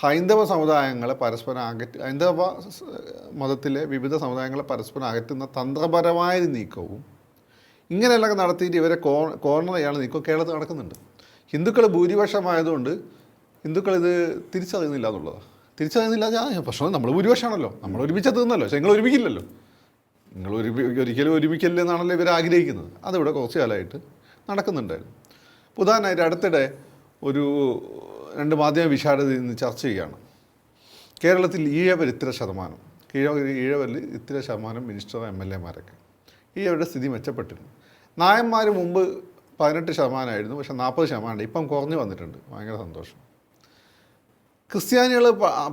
ഹൈന്ദവ സമുദായങ്ങളെ പരസ്പരം അകറ്റി ഹൈന്ദവ മതത്തിലെ വിവിധ സമുദായങ്ങളെ പരസ്പരം അകറ്റുന്ന തന്ത്രപരമായ നീക്കവും ഇങ്ങനെയെല്ലാം നടത്തിയിട്ട് ഇവരെ കോ കോർണർ ചെയ്യാനുള്ള നീക്കം. കേരളത്തിൽ നടക്കുന്നുണ്ട്. ഹിന്ദുക്കൾ ഭൂരിപക്ഷമായതുകൊണ്ട് ഹിന്ദുക്കൾ ഇത് തിരിച്ചറിയുന്നില്ല എന്നുള്ളതാണ് തിരിച്ചറിയുന്നില്ല പ്രശ്നം നമ്മൾ ഭൂരിപക്ഷമാണല്ലോ. നമ്മൾ ഒരുമിച്ച് തീർന്നല്ലോ പക്ഷേ നിങ്ങൾ ഒരുമിക്കില്ലല്ലോ. നിങ്ങൾ ഒരുമി ഒരിക്കലും ഒരുമിക്കല്ലേ എന്നാണല്ലോ ഇവർ ആഗ്രഹിക്കുന്നത്. അതിവിടെ കുറച്ച് കാലമായിട്ട് നടക്കുന്നുണ്ടായിരുന്നു. ഉദാഹരണമായിട്ട് അടുത്തിടെ ഒരു രണ്ട് മാധ്യമ വിശാരത ഇന്ന് ചർച്ച ചെയ്യുകയാണ്. കേരളത്തിൽ ഈഴവർ ഇത്ര ശതമാനം. ഈഴവ ഈഴവരിൽ ഇത്ര ശതമാനം മിനിസ്റ്റർ എം എൽ എമാരൊക്കെ. ഈഴവരുടെ സ്ഥിതി മെച്ചപ്പെട്ടിരുന്നു. നായന്മാർ മുമ്പ് പതിനെട്ട് ശതമാനമായിരുന്നു പക്ഷേ നാൽപ്പത് ശതമാനം ഇപ്പം കുറഞ്ഞു വന്നിട്ടുണ്ട്. ഭയങ്കര സന്തോഷം. ക്രിസ്ത്യാനികൾ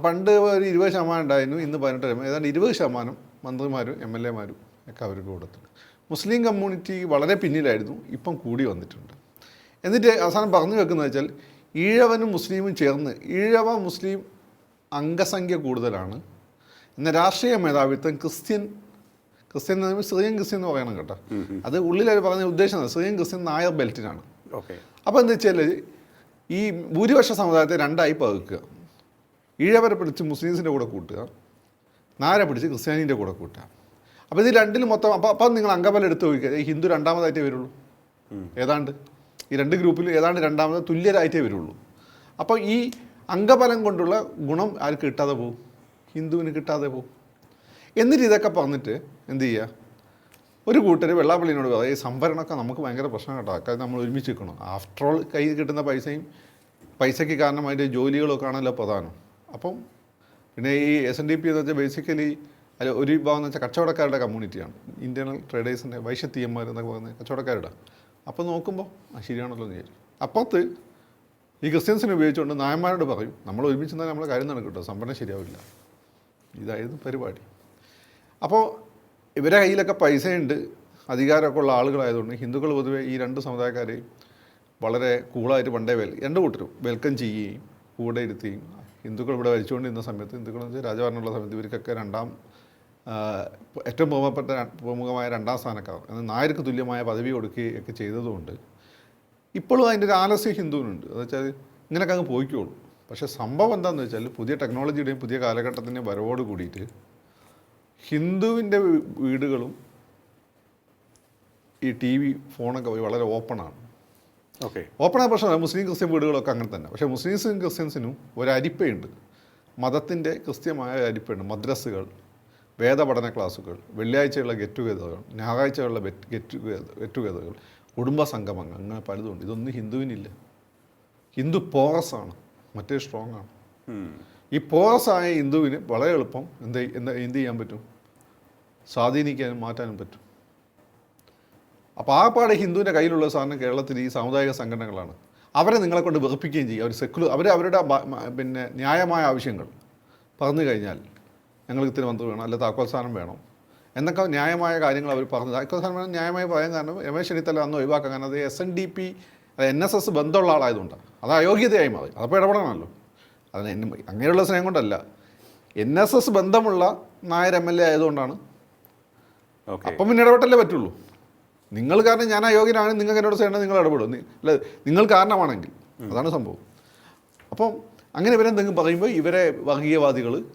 പണ്ട് ഒരു ഇരുപത് ശതമാനം ഉണ്ടായിരുന്നു ഇന്ന് പതിനെട്ട് ശതമാനം. ഏതാണ്ട് ഇരുപത് ശതമാനം മന്ത്രിമാരും എം എൽ എമാരും ഒക്കെ അവർക്ക് കൊടുത്തിട്ടുണ്ട് മുസ്ലിം കമ്മ്യൂണിറ്റി വളരെ പിന്നിലായിരുന്നു ഇപ്പം കൂടി വന്നിട്ടുണ്ട്. എന്നിട്ട് അവസാനം പറഞ്ഞു വെക്കുന്നത് വെച്ചാൽ ഈഴവനും മുസ്ലിമും ചേർന്ന് ഈഴവ മുസ്ലിം അംഗസംഖ്യ കൂടുതലാണ്. എന്ന രാഷ്ട്രീയ മേധാവിത്വം ക്രിസ്ത്യൻ ക്രിസ്ത്യൻ എന്ന് പറയുമ്പോൾ സിറിയൻ ക്രിസ്ത്യൻ എന്ന് പറയണം കേട്ടോ. അത് ഉള്ളിലവർ പറഞ്ഞ ഉദ്ദേശം സിറിയൻ ക്രിസ്ത്യൻ നായർ ബെൽറ്റിനാണ്. ഓക്കെ. അപ്പോൾ എന്താ വെച്ചാൽ ഈ ഭൂരിപക്ഷ സമുദായത്തെ രണ്ടായി പകുക്കുക. ഈഴവരെ പിടിച്ച് മുസ്ലിംസിന്റെ കൂടെ കൂട്ടുക. നായരെ പിടിച്ച് ക്രിസ്ത്യാനിന്റെ കൂടെ കൂട്ടുക. അപ്പോൾ ഇത് രണ്ടിലും മൊത്തം അപ്പോൾ അപ്പം നിങ്ങൾ അംഗബലം എടുത്ത് നോക്കിയാൽ ഈ ഹിന്ദു രണ്ടാമതായിട്ടേ വരുള്ളൂ. ഏതാണ്ട്? ഈ രണ്ട് ഗ്രൂപ്പിൽ ഏതാണ്ട് രണ്ടാമത് തുല്യരായിട്ടേ വരുള്ളൂ. അപ്പോൾ ഈ അംഗബലം കൊണ്ടുള്ള ഗുണം ആർക്ക് കിട്ടാതെ പോകും? ഹിന്ദുവിന് കിട്ടാതെ പോകും. എന്നിട്ട് ഇതൊക്കെ പറഞ്ഞിട്ട് എന്ത് ചെയ്യുക? ഒരു കൂട്ടർ വെള്ളാപ്പള്ളിനോട് പറയാം ഈ സംഭരണമൊക്കെ നമുക്ക് ഭയങ്കര പ്രശ്നം കേട്ടോ. അക്കാര്യം നമ്മൾ ഒരുമിച്ച് നിൽക്കണം. ആഫ്റ്റർ ഓൾ കയ്യിൽ കിട്ടുന്ന പൈസയും പൈസയ്ക്ക് കാരണം അതിന്റെ ജോലികളൊക്കെ ആണല്ലോ പ്രധാനം. അപ്പം പിന്നെ ഈ എസ് എൻ ഡി പി എന്ന് വെച്ചാൽ ബേസിക്കലി അല്ല ഒരു വിഭാഗം എന്ന് വെച്ചാൽ കച്ചവടക്കാരുടെ കമ്മ്യൂണിറ്റിയാണ് ഇന്റേണൽ ട്രേഡേഴ്സിന്റെ വൈശ്യത്തിയന്മാർ എന്നൊക്കെ പറയുന്നത് കച്ചവടക്കാരുടെ. അപ്പോൾ നോക്കുമ്പോൾ ആ ശരിയാണല്ലോ എന്ന് വിചാരിക്കും. അപ്പുറത്ത് ഈ ക്രിസ്ത്യൻസിനെ ഉപയോഗിച്ചുകൊണ്ട് നായന്മാരോട് പറയും നമ്മൾ ഒരുമിച്ച് തന്നെ നമ്മളെ കാര്യം നടക്കും കേട്ടോ സംഭരണം ശരിയാവില്ല. ഇതായിരുന്നു പരിപാടി. അപ്പോൾ ഇവരെ കയ്യിലൊക്കെ പൈസയുണ്ട് അധികാരമൊക്കെ ഉള്ള ആളുകളായതുകൊണ്ട് ഹിന്ദുക്കൾ പൊതുവെ ഈ രണ്ട് സമുദായക്കാരെയും വളരെ കൂളായിട്ട് പണ്ടേ വെൽ രണ്ട് കൂട്ടരും വെൽക്കം ചെയ്യുകയും കൂടെ ഇരുത്തുകയും ഹിന്ദുക്കൾ ഇവിടെ ഭരിച്ചുകൊണ്ടിരുന്ന സമയത്ത് ഹിന്ദുക്കൾ എന്ന് വെച്ചാൽ രാജഭരണമുള്ള സമയത്ത് ഇവർക്കൊക്കെ രണ്ടാം ഏറ്റവും ബഹുമപ്പെട്ട പ്രമുഖമായ രണ്ടാം സ്ഥാനക്കാർ അത് നായർക്ക് തുല്യമായ പദവി കൊടുക്കുകയൊക്കെ ചെയ്തതുകൊണ്ട് ഇപ്പോഴും അതിന്റെ ഒരു ആലസ്യ ഹിന്ദുവിനുണ്ട്. എന്ന് വെച്ചാൽ ഇങ്ങനെയൊക്കെ അങ്ങ് പോയിക്കോളൂ. പക്ഷേ സംഭവം എന്താണെന്ന് വെച്ചാൽ പുതിയ ടെക്നോളജിയുടെയും പുതിയ കാലഘട്ടത്തിന്റെയും വരവോട് കൂടിയിട്ട് ഹിന്ദുവിന്റെ വീടുകളും ഈ ടി വി ഫോണൊക്കെ വളരെ ഓപ്പണാണ്. ഓക്കെ. ഓപ്പണായ പ്രശ്നമല്ല മുസ്ലിം ക്രിസ്ത്യൻ വീടുകളൊക്കെ അങ്ങനെ തന്നെ. പക്ഷേ മുസ്ലിംസിനും ക്രിസ്ത്യൻസിനും ഒരു അരിപ്പയുണ്ട് മതത്തിന്റെ കൃത്യമായ ഒരു അരിപ്പയുണ്ട് മദ്രസുകൾ വേദപഠന ക്ലാസ്സുകൾ വെള്ളിയാഴ്ചയുള്ള ഗെറ്റ് ടുഗെതറുകൾ ഞായറാഴ്ചയുള്ള ഗെറ്റ് ഗെറ്റ് ടുഗെതറുകൾ കുടുംബ സംഗമങ്ങൾ അങ്ങനെ പലതുണ്ട്. ഇതൊന്നും ഹിന്ദുവിനില്ല. ഹിന്ദു പോറസാണ് മറ്റേ സ്ട്രോങ് ആണ്. ഈ പോറസായ ഹിന്ദുവിന് വളരെ എളുപ്പം എന്ത് എന്താ എന്ത് ചെയ്യാൻ പറ്റും? സ്വാധീനിക്കാനും മാറ്റാനും പറ്റും. അപ്പോൾ ആ പാടെ ഹിന്ദുവിന്റെ കയ്യിലുള്ള സാധനം കേരളത്തിൽ ഈ സാമുദായിക സംഘടനകളാണ്. അവരെ നിങ്ങളെ കൊണ്ട് വെറുപ്പിക്കുകയും ചെയ്യും. അവർ സെക്കുലർ അവർ അവരുടെ പിന്നെ ന്യായമായ ആവശ്യങ്ങൾ പറഞ്ഞു കഴിഞ്ഞാൽ ഞങ്ങൾക്ക് ഇത്തിരി മന്ത്രി വേണം അല്ല താക്കോൽ സ്ഥാനം വേണം. എന്നൊക്കെ ന്യായമായ കാര്യങ്ങൾ അവർ പറഞ്ഞു. താക്കോൽ സ്ഥാനം വേണം ന്യായമായി പറയാൻ കാരണം രമേശ് ചെന്നിത്തല അന്ന് ഒഴിവാക്കാൻ കാരണം അത് S N D P N S S ബന്ധമുള്ള ആളായതുകൊണ്ടാണ് അത് അയോഗ്യതയായി മാറി. അതപ്പോൾ ഇടപെടണമല്ലോ. അതിന് എന്നെ അങ്ങനെയുള്ള സ്നേഹം കൊണ്ടല്ല. എൻ എസ് എസ് ബന്ധമുള്ള നായർ എം എൽ എ ആയതുകൊണ്ടാണ്. ഓക്കെ അപ്പം പിന്നെ ഇടപെട്ടല്ലേ പറ്റുള്ളൂ. നിങ്ങൾ കാരണം ഞാൻ അയോഗ്യനാണ് നിങ്ങൾക്ക് എന്നോട് ചെയ്യേണ്ടത് നിങ്ങൾ ഇടപെടും. അല്ല നിങ്ങൾ കാരണമാണെങ്കിൽ. അതാണ് സംഭവം. അപ്പം അങ്ങനെ ഇവരെന്തെങ്കിലും പറയുമ്പോൾ ഇവരെ വർഗീയവാദികൾ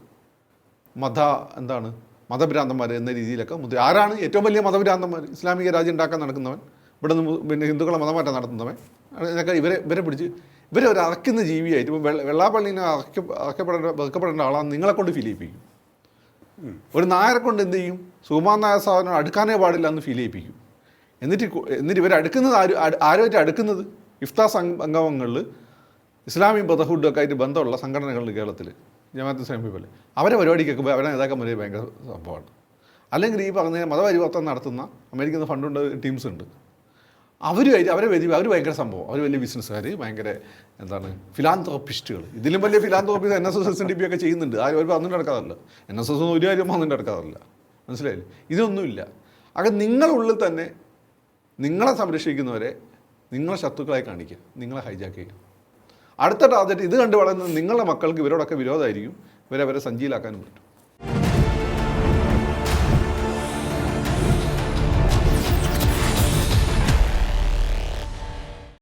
മത എന്താണ്? മതഭ്രാന്തന്മാർ എന്ന രീതിയിലൊക്കെ മുദ്ര ആരാണ് ഏറ്റവും വലിയ മതഭ്രാന്തന്മാർ ഇസ്ലാമിക രാജ്യം ഉണ്ടാക്കാൻ നടക്കുന്നവൻ ഇവിടെ നിന്ന് പിന്നെ ഹിന്ദുക്കളെ മതമാറ്റം നടത്തുന്നവൻ എന്നൊക്കെ ഇവരെ ഇവരെ പിടിച്ച് ഇവരെ ഒരു അറക്കുന്ന ജീവിയായിട്ട് ഇപ്പോൾ വെള്ള വെള്ളാപ്പള്ളിനെ അറക്ക അറക്കപ്പെടേണ്ട വെറുക്കപ്പെടേണ്ട ആളാണ് നിങ്ങളെ കൊണ്ട് ഫീൽ ചെയ്യിപ്പിക്കും. ഒരു നായരെ കൊണ്ട് എന്ത് ചെയ്യും? സുകുമാർ നായർ സാധനം അടുക്കാനേ പാടില്ല എന്ന് ഫീൽ ചെയ്യിപ്പിക്കും. എന്നിട്ട് എന്നിട്ട് ഇവർ അടുക്കുന്നത് ആര് ആര്- ആരുമായിട്ട് അടുക്കുന്നത്? ഇഫ്താ സംഗമങ്ങളിൽ ഇസ്ലാമിക ബ്രദർഹുഡൊക്കെ ആയിട്ട് ബന്ധമുള്ള സംഘടനകളുണ്ട് കേരളത്തിൽ ജമാഅത്ത് ഇസ്ലാമി പീപ്പിൾ. അവരെ പരിപാടിക്കൊക്കെ പോയി അവരെ നേതാക്കന്മാരെ ഭയങ്കര സംഭവമാണ്. അല്ലെങ്കിൽ ഈ പറഞ്ഞ മതപരിവർത്തനം നടത്തുന്ന അമേരിക്കൻ ഫണ്ടുണ്ട് ടീംസ് ഉണ്ട്. അവരുമായിട്ട് അവരെ വലിയ അവർ ഭയങ്കര സംഭവം. അവർ വലിയ ബിസിനസ്സുകാർ ഭയങ്കര എന്താണ് ഫിലാന്തോപ്പിസ്റ്റുകൾ ഇതിലും വലിയ philanthropist N S S S D P ഒക്കെ ചെയ്യുന്നുണ്ട്. ആരും അവർ പറഞ്ഞിട്ട് നടക്കാറില്ല. എൻ എസ് എസ് ഒന്നും ഒരു കാര്യം പറഞ്ഞിട്ട് നടക്കാറില്ല. മനസ്സിലായില്ലേ? ഇതൊന്നുമില്ല. അത് നിങ്ങളുള്ളിൽ തന്നെ നിങ്ങളെ സംരക്ഷിക്കുന്നവരെ നിങ്ങളെ ശത്രുക്കളായി കാണിക്കുക. നിങ്ങളെ ഹൈജാക്ക് ചെയ്യുക. അടുത്ത ടാർഗറ്റ് ഇത് കണ്ട് വളരുന്നത് നിങ്ങളുടെ മക്കൾക്ക് ഇവരോടൊക്കെ വിരോധമായിരിക്കും. ഇവരെ അവരെ സഞ്ചിയിലാക്കാനും പറ്റും.